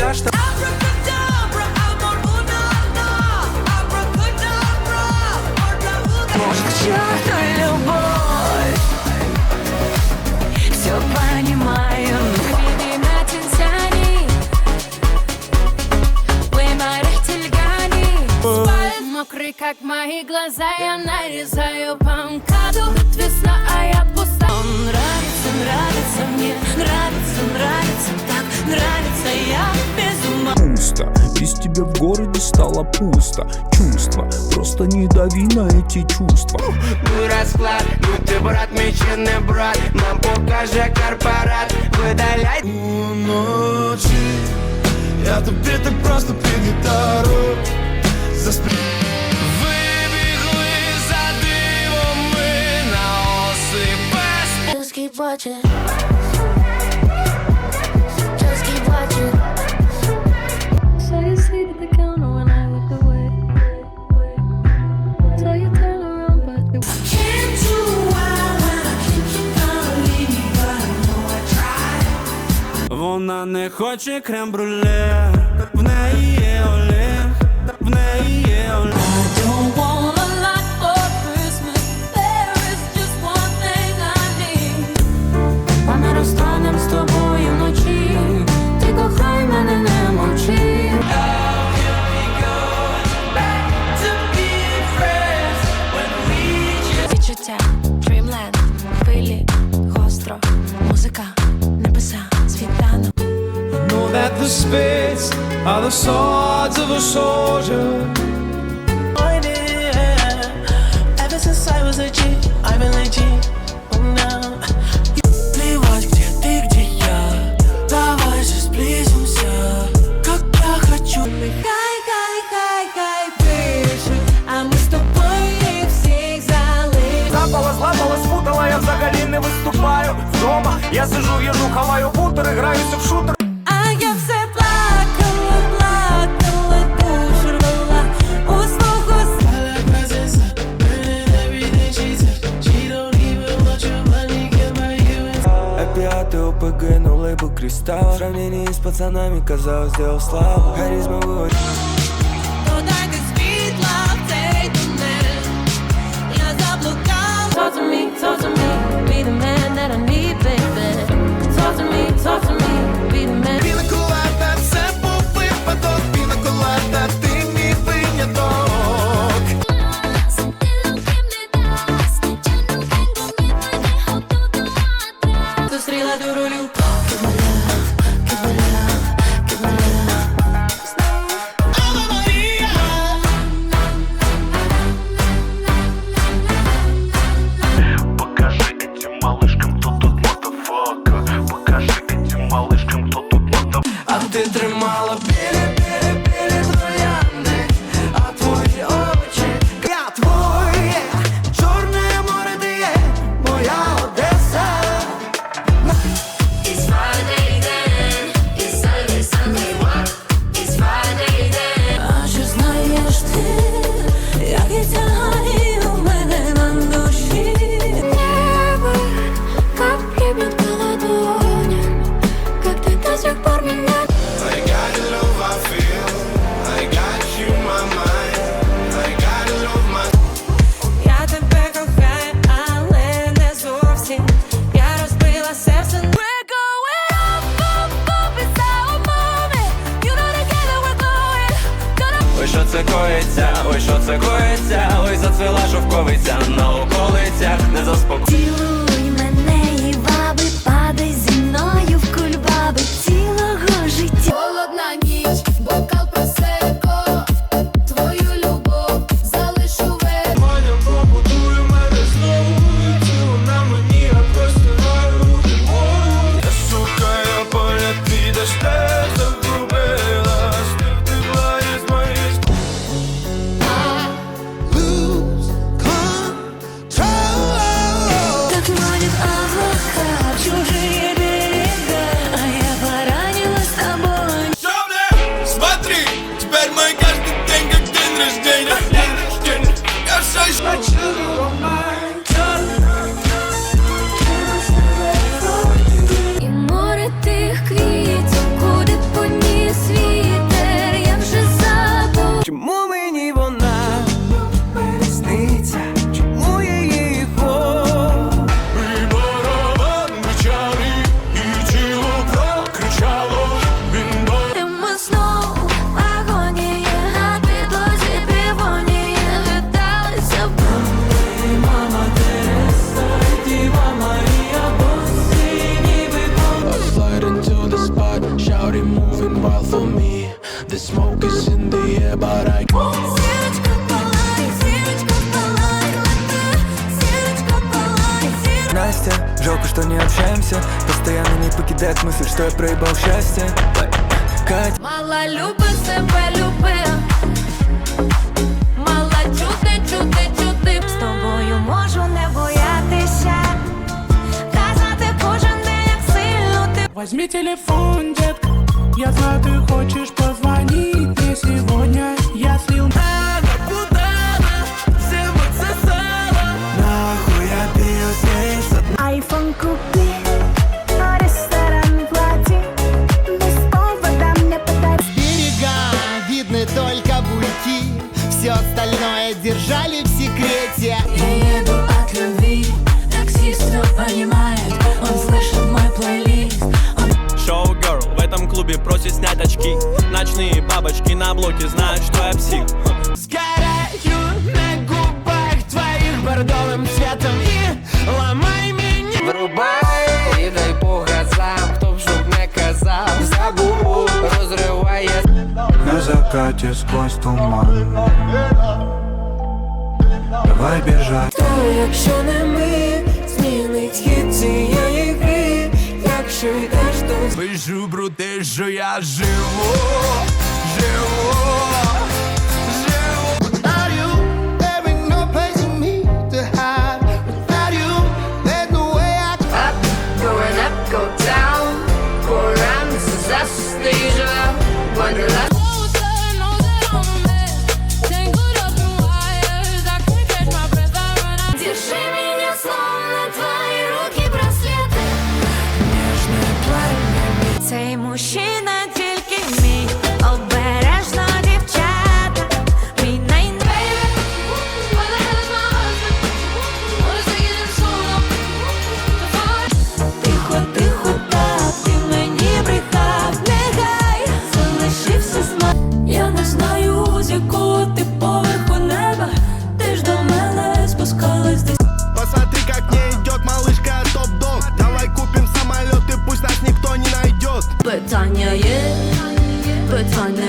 все, что... Может, к черту любовь. Все понимаю. Мокрый, как мои глаза, я нарезаю по МКАДу Тут весна, а я пуста. Он нравится, нравится мне, нравится, нравится так Нравится, я без ума пусто Без тебя в городе стало пусто Чувства, просто не дави на эти чувства Ну расклад, ну ты брат, мечи не брат Нам покаже корпорат Видаляй Уночі я тобі так просто під гітару заспів. Вибігли за дивом ми на осип без Вона не хоче крем-бруле В неї the spits are the swords of a soldier. Ever since I was a G, I've been legit. Oh, ты, где я. Давай же сблизимся, как я хочу. Хай, кристалл В сравнении с пацанами, казалось, сделал славу Харизма малышкам, хто тут надав. А ты тримай коїться, ой, що це коїться, ой, зацвіла шовковиця на околиця. что не общаемся. Постоянно не покидает мысль, что я проебал счастье. Кать. Мало люби себе, люби Мало чути, чути, чути З тобою можу не боятися. Казати кожен день, як сильно ти Возьми телефон, детка Я знаю, ты хочешь позвонить мне сегодня. Я слил блоки знают, что я псих Сгораю на губах твоих бордовым цветом И ломай меня Врубай. И дай по газам Кто б чтоб не казав. За розриває. На закате сквозь туман. Давай бежать То якщо не ми Змінить хід цієї гри. Якщо йдеш, то Вижу, брути, що я живу. Yeah, yeah. But I.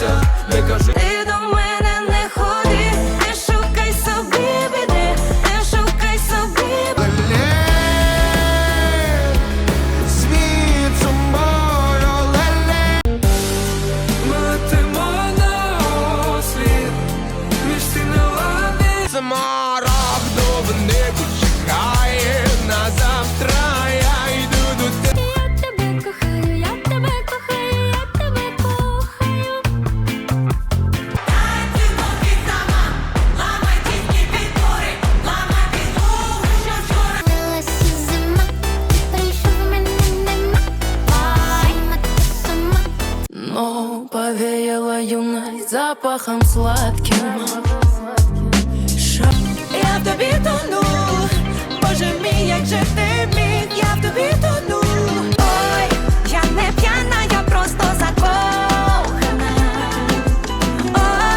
веселися, не кажи. Повеяла юность запахом сладким. Шо? Я в тобі тону, боже мій, як же ти міг, я в тобі тону.